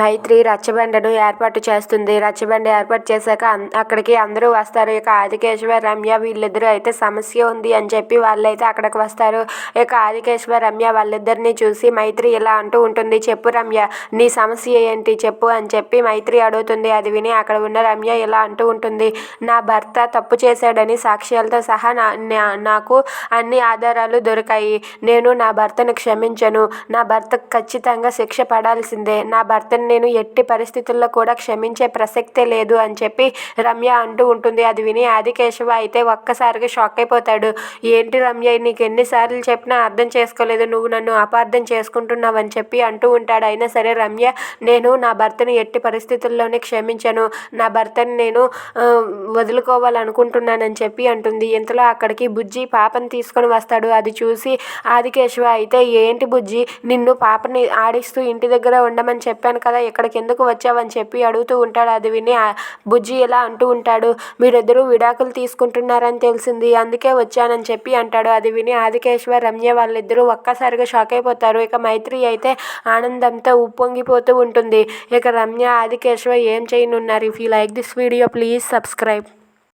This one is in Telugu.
మైత్రి రచ్చబండను ఏర్పాటు చేస్తుంది. రచ్చబండ ఏర్పాటు చేశాక అక్కడికి అందరూ వస్తారు. ఇక ఆదికేశ్వర రమ్య వీళ్ళిద్దరూ అయితే సమస్య ఉంది అని చెప్పి వాళ్ళైతే అక్కడికి వస్తారు. ఇక ఆదికేశ్వర రమ్య వాళ్ళిద్దరిని చూసి మైత్రి ఇలా అంటూ ఉంటుంది. చెప్పు రమ్య నీ సమస్య ఏంటి? చెప్పు అని చెప్పి మైత్రి అడుగుతుంది. అది విని అక్కడ ఉన్న రమ్య ఇలా అంటూ ఉంటుంది. నా భర్త తప్పు చేశాడని సాక్ష్యాలతో సహా నా నాకు అన్ని ఆధారాలు దొరికాయి. నేను నా భర్తను క్షమించను. నా భర్తకు ఖచ్చితంగా శిక్ష పడాల్సిందే. నా భర్తను నేను ఎట్టి పరిస్థితుల్లో కూడా క్షమించే ప్రసక్తే లేదు అని చెప్పి రమ్య అంటూ ఉంటుంది. అది విని ఆదికేశవ అయితే ఒక్కసారిగా షాక్ అయిపోతాడు. ఏంటి రమ్య నీకు ఎన్నిసార్లు చెప్పినా అర్థం చేసుకోలేదు. నువ్వు నన్ను అపార్థం చేసుకుంటున్నావు అని చెప్పి అంటూ ఉంటాడు. అయినా సరే రమ్య నేను నా భర్తను ఎట్టి పరిస్థితుల్లోనే క్షమించను. నా భర్తని నేను వదులుకోవాలనుకుంటున్నానని చెప్పి అంటుంది. ఇంతలో అక్కడికి బుజ్జి పాపని తీసుకొని వస్తాడు. అది చూసి ఆదికేశవ అయితే ఏంటి బుజ్జి నిన్ను పాపని ఆడిస్తూ ఇంటి దగ్గర ఉండమని చెప్పాను కదా ఇక్కడికి ఎందుకు వచ్చావని చెప్పి అడుగుతూ ఉంటాడు. అది విని బుజ్జి ఇలా అంటూ ఉంటాడు మీరిద్దరూ విడాకులు తీసుకుంటున్నారని తెలిసింది అందుకే వచ్చానని చెప్పి అంటాడు. అది విని ఆదికేశ్వర్ రమ్య వాళ్ళిద్దరూ ఒక్కసారిగా షాక్ అయిపోతారు. ఇక మైత్రి అయితే ఆనందంతో ఉప్పొంగిపోతూ ఉంటుంది. ఇక రమ్య ఆదికేశ్వర్ ఏం చేయనున్నారు? If you like this video please subscribe